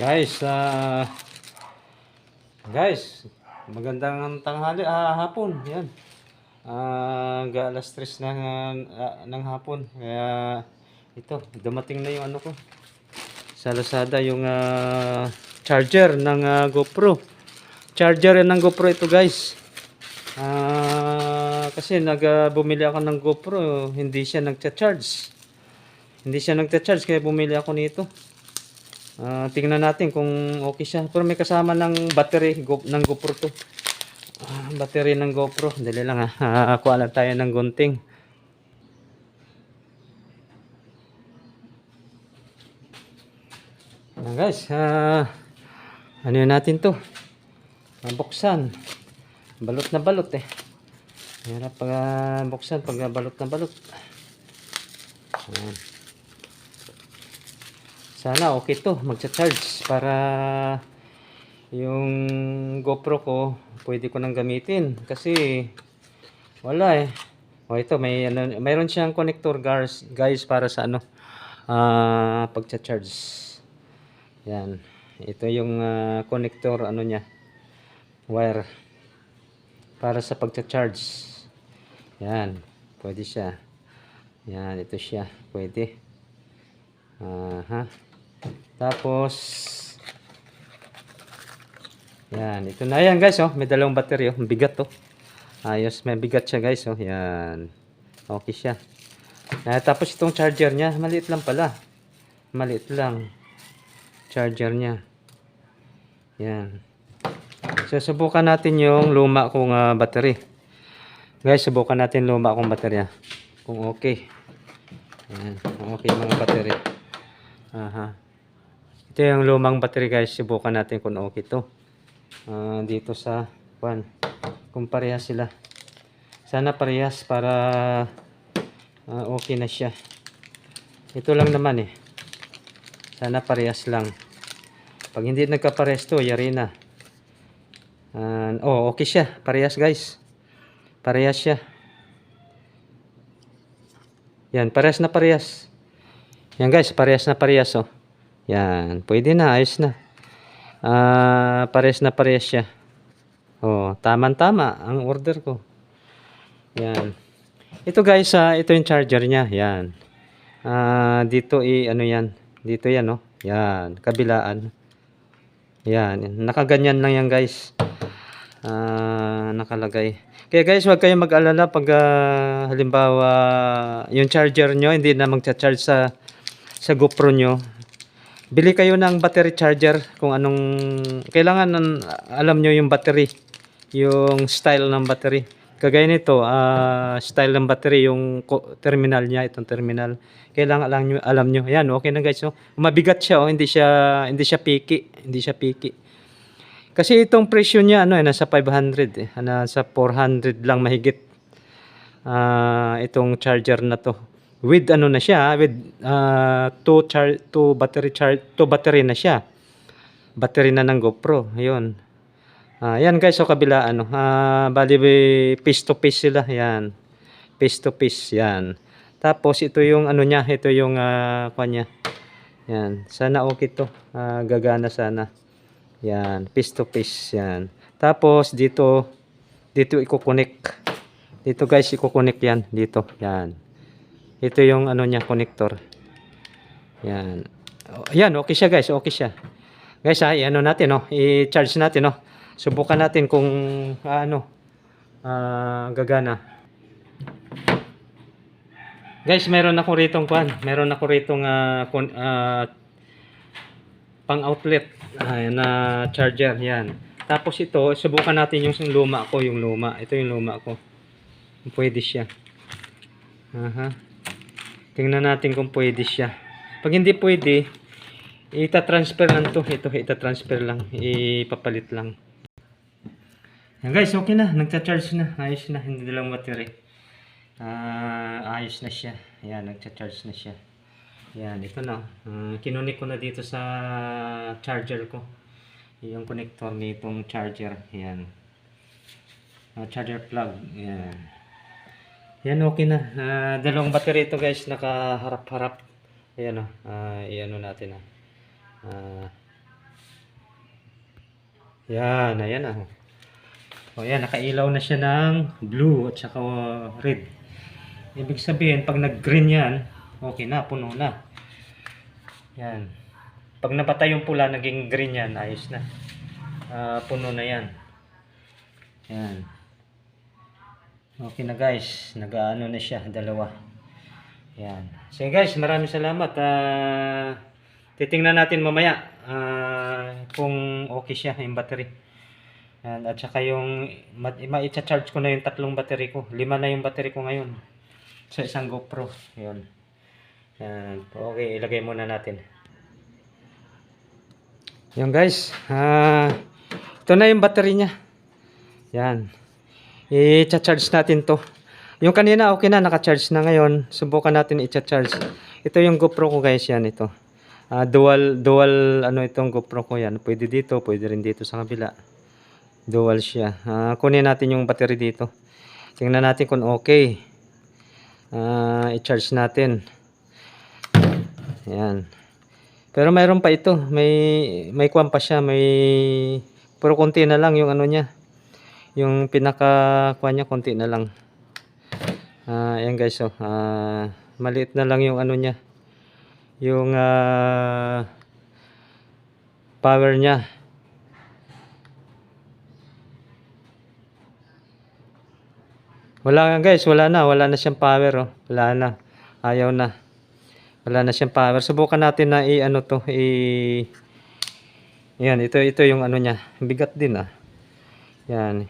Guys, ah guys, magandang tanghali, ah, hapon, yan. Uh, alas 3 ng, ah, ng hapon. Kaya, ito, dumating na yung ano ko. Sa Lazada, yung ah, charger ng ah, GoPro. Charger ng GoPro ito, guys. Ah, kasi nag ah, bumili ako ng GoPro, hindi siya nagcha-charge. Hindi siya nagcha-charge kaya bumili ako nito. Ah, tingnan natin kung okay siya. Pero may kasama ng battery go, ng GoPro to. Ah, battery ng GoPro. Dali lang ha. Ah, kuha lang tayo ng gunting. Ayan guys, ah, ano yun natin to? Ah, buksan. Balot na balot eh. Hirap pag ah, buksan pag ah, balot na balot. Ayan. Sana okay to, magcha-charge para yung GoPro ko pwede ko nang gamitin kasi wala eh. O ito may ano, mayroon siyang connector guys, guys para sa ano ah pagcha-charge. Yan. Ito yung ah, connector ano niya wire para sa pagcha-charge. Yan, pwede siya. Yan, ito siya, pwede. Aha. Tapos, yan, ito na yan guys, oh. May dalawang battery, oh. Bigat, oh. Ayos, may bigat siya guys, oh. Yan. Okay siya. Ah, tapos itong charger niya, maliit lang pala. Maliit lang. Charger niya. Yan. So, subukan natin yung luma kong ah, battery. Guys, subukan natin luma kong baterya. Kung okay. Yan. Kung okay mga battery. Aha. Ito yung lumang battery guys. Subukan natin kung okay to. Ah, dito sa one. Kung parehas sila. Sana parehas para ah, okay na siya. Ito lang naman eh. Sana parehas lang. Pag hindi nagkaparehas to, yari na. Ah, oh, okay siya. Parehas guys. Parehas siya. Yan, parehas na parehas. Yan guys, parehas na parehas oh. Yan, pwede na, ayos na. Ah, parehas na parehas siya. Oh, tama-tama ang order ko. Yan. Ito guys, ah, ito yung charger niya. Yan. Ah, dito i ano yan. Dito yan oh. Yan, kabilaan. Yan, nakaganyan lang yan guys. Ah, nakalagay. Kaya guys, huwag kayong mag-alala pag ah, halimbawa yung charger nyo hindi na magcha-charge sa sa GoPro nyo. Bili kayo ng battery charger kung anong kailangan ng, alam nyo yung battery, yung style ng battery. Kagaya nito, ah, style ng battery yung terminal niya, itong terminal. Kailangan alam nyo, alam nyo. Yan, okay na guys. Oh. Mabigat siya, oh. hindi siya hindi siya picky, hindi siya picky. Kasi itong presyo niya ano eh nasa 500 eh, nasa 400 lang mahigit. Ah, itong charger na to. With ano na siya, with ah, two char two battery char two battery na siya. Battery na ng GoPro, ayun. Ah, yan guys, so kabila ano, ah, bali piece to piece sila, yan. Piece to piece, yan. Tapos ito yung ano niya, ito yung ah, kanya. Yan, sana okay to. Ah, gagana sana. Yan, piece to piece yan. Tapos dito dito iko-connect. Dito guys, iko-connect yan dito. Yan. Ito yung ano niya connector. Yan. Yan, okay siya guys, okay siya. Guys, ha, ano natin no, i-charge natin no. Subukan natin kung ah, ano ah, gagana. Guys, meron ako ritong kwan. Meron ako ritong ah, kon- ah, pang outlet ah, na charger yan tapos ito subukan natin yung luma ko yung luma ito yung luma ko pwede siya aha tingnan natin kung pwede siya pag hindi pwede ita-transfer lang to ito ita-transfer lang ipapalit lang yan guys okay na nagcha-charge na ayos na hindi lang battery Ah, ayos na siya yan nagcha-charge na siya yan, ito na. Uh, kinunik ko na dito sa charger ko. Yung connector nitong charger. Yan. Ah, charger plug. Yan. Yan, okay na. Ah, dalawang battery ito guys. Nakaharap-harap. Ayan o. Uh, iano natin ah. Ah, Yan, ayan ah. O yan, nakailaw na siya ng blue at saka uh, red. Ibig sabihin, pag nag-green yan, okay na, puno na. Yan. Pag napatay yung pula, naging green yan, ayos na. Ah, puno na yan. Yan. Okay na guys, nag-ano na siya, dalawa. Yan. So guys, maraming salamat. Ah, titingnan natin mamaya ah, kung okay siya yung battery. Yan. At saka yung ma- ma-charge ko na yung tatlong battery ko. Lima na yung battery ko ngayon sa isang GoPro. Yan. Yan. Okay, ilagay muna natin. Yan guys. Ah, ito na yung battery niya. Yan. I-charge natin to. Yung kanina okay na, naka-charge na ngayon. Subukan natin i-charge. Ito yung GoPro ko guys, yan ito. Ah, dual dual ano itong GoPro ko yan. Pwede dito, pwede rin dito sa kabila. Dual siya. Ah, kunin natin yung battery dito. Tingnan natin kung okay. Ah, i-charge natin. Yan. Pero mayroon pa ito. May may kwan pa siya, may pero konti na lang yung ano niya. Yung pinaka kwan niya konti na lang. Ah, ayan guys, oh. Ah, maliit na lang yung ano niya. Yung ah, power niya. Wala nga guys, wala na, wala na siyang power oh. Wala na. Ayaw na. Wala na siyang power. Subukan natin na i ano to, i Yan, ito ito yung ano niya. Bigat din ah. Yan.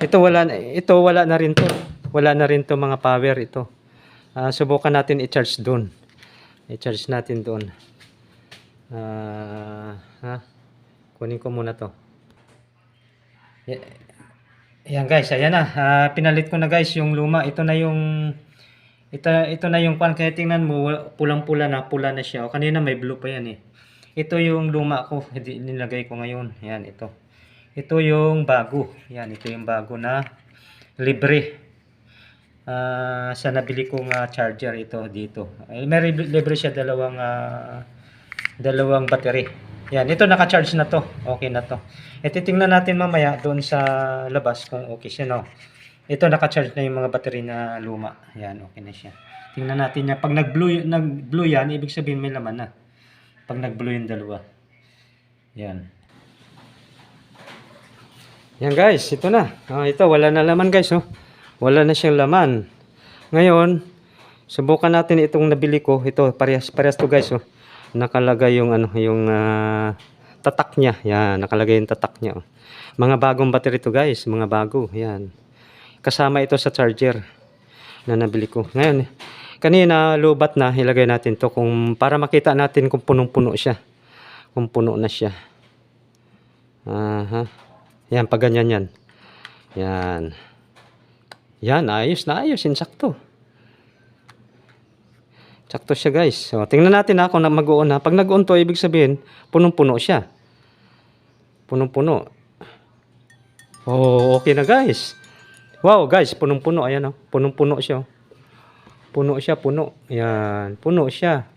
Ito wala ito wala na rin to. Wala na rin to mga power ito. Ah, subukan natin i-charge doon. I-charge natin doon. Ah, ha. Kunin ko muna to. Y- Yan guys, ayan na. Ah, pinalit ko na guys yung luma. Ito na yung ito ito na yung pan kaya tingnan mo pulang-pula na, pula na siya. O kanina may blue pa yan eh. Ito yung luma ko, nilagay ko ngayon. Yan ito. Ito yung bago. Yan, ito yung bago na libre. Ah, sa nabili kong ah, charger ito dito. Ay, may libre siya dalawang ah, dalawang battery. Yan, ito naka-charge na to. Okay na to. E titingnan natin mamaya doon sa labas kung okay siya no. Ito naka-charge na yung mga battery na luma. Yan, okay na siya. Tingnan natin niya. Pag nag-blue, nag-blue yan, ibig sabihin may laman na. Pag nag-blue yung dalawa. Yan. Yan guys, ito na. Ah, ito, wala na laman guys. Oh. Wala na siyang laman. Ngayon, subukan natin itong nabili ko. Ito, parehas, parehas to guys. Oh. Nakalagay yung ano, yung ah, tatak niya. Yan, nakalagay yung tatak niya. Oh. Mga bagong battery to guys, mga bago. Yan. Kasama ito sa charger na nabili ko. Ngayon, kanina lubat na, ilagay natin to kung para makita natin kung punong-puno siya. Kung puno na siya. Aha. Yan, pag ganyan yan. Yan. Yan, ayos na ayos. Insakto. Sakto siya guys. So, tingnan natin ha kung na mag-uon ha. Pag nag-uon to, ibig sabihin, punong-puno siya. Punong-puno. Oh, okay na guys. Wow guys, punong-puno. Ayan oh. Punong-puno siya. oh. Puno siya, puno. Yan, puno siya.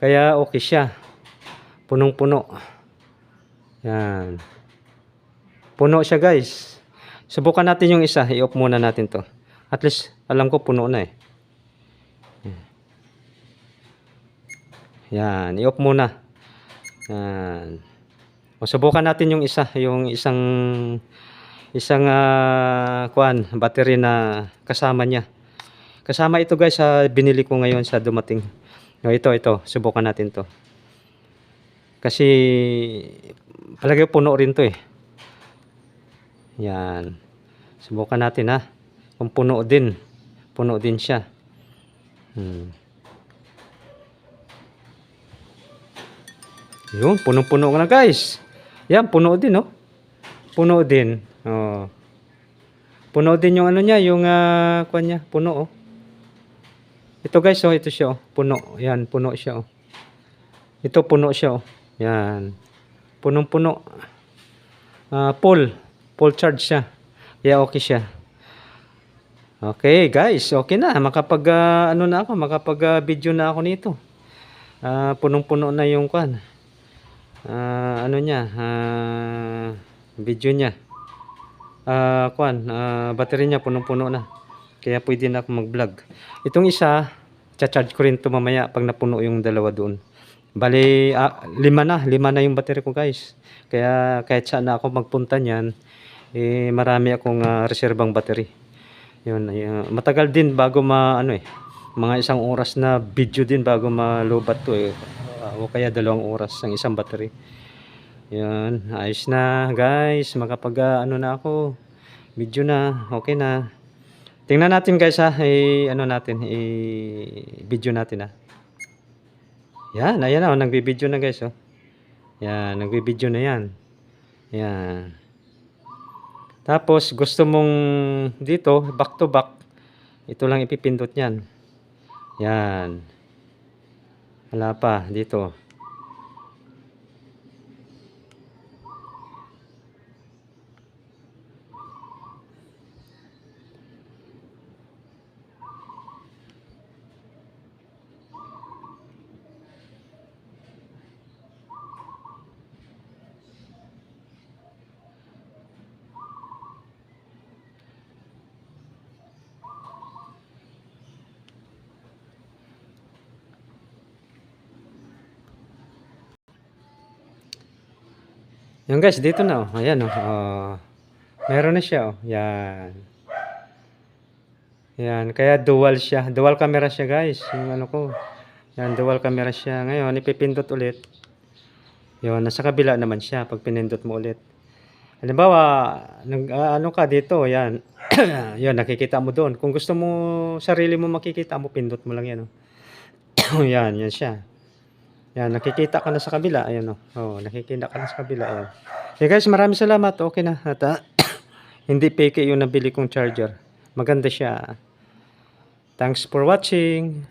Kaya okay siya. Punong-puno. Yan. Puno siya guys. Subukan natin yung isa. I-off muna natin to. At least, alam ko puno na eh. Yan. I-off muna. Yan. O, subukan natin yung isa. Yung isang isang ah, kuan, battery na kasama niya. Kasama ito guys sa binili ko ngayon sa dumating. O, ito, ito. Subukan natin to. Kasi palagi puno rin to eh. Yan. Subukan natin ha. Kung puno din. Puno din siya. Hmm. Yun, punong-puno na guys. Yan, puno din oh. Puno din. Oh. Puno din yung ano niya, yung ah, kuwan niya, puno oh. Ito guys, oh, ito siya oh. Puno. Yan, puno siya oh. Ito puno siya oh. Yan. Punong-puno. Ah, full. Full charge siya. Kaya okay siya. Okay, guys. Okay na. Makapag, ah, ano na ako, makapag ah, video na ako nito. Ah, punong-puno na yung kwan. ah, ano niya, ah, video niya. Ah, kuan, ah, battery niya punong-puno na. Kaya pwede na ako mag-vlog. Itong isa, cha-charge ko rin to mamaya pag napuno yung dalawa doon. Bali, ah, lima na, lima na yung battery ko guys. Kaya kahit saan na ako magpunta niyan, eh, marami akong ah, reserbang battery. Yun, ayun. matagal din bago ma, ano eh, mga isang oras na video din bago malubat to eh. Ah, o kaya dalawang oras ang isang battery. Yan, ayos na guys. Makapag ah, ano na ako. Video na, okay na. Tingnan natin guys ha, i ano natin, i video natin ha. Yan, ayan na, oh, nagbi-video na guys oh. Yan, nagbi-video na yan. Yan. Tapos gusto mong dito, back to back, ito lang ipipindot niyan. Yan. Wala pa, dito. Yan guys, dito na oh. Ayan oh. Oh. Meron na siya oh. Yan. Yan, kaya dual siya. Dual camera siya guys. Yung ano ko. Yan, dual camera siya. Ngayon, ipipindot ulit. Yun, nasa kabila naman siya pag pinindot mo ulit. Halimbawa, nag, ah, ano ka dito, yan. yan, nakikita mo doon. Kung gusto mo, sarili mo makikita mo, pindot mo lang yan. Oh. yan, yan siya. Yan, nakikita ka na sa kabila. Ayan o. Oh. nakikita ka na sa kabila. Ayan. Okay guys, maraming salamat. Okay na. At, ah, hindi fake yung nabili kong charger. Maganda siya. Thanks for watching.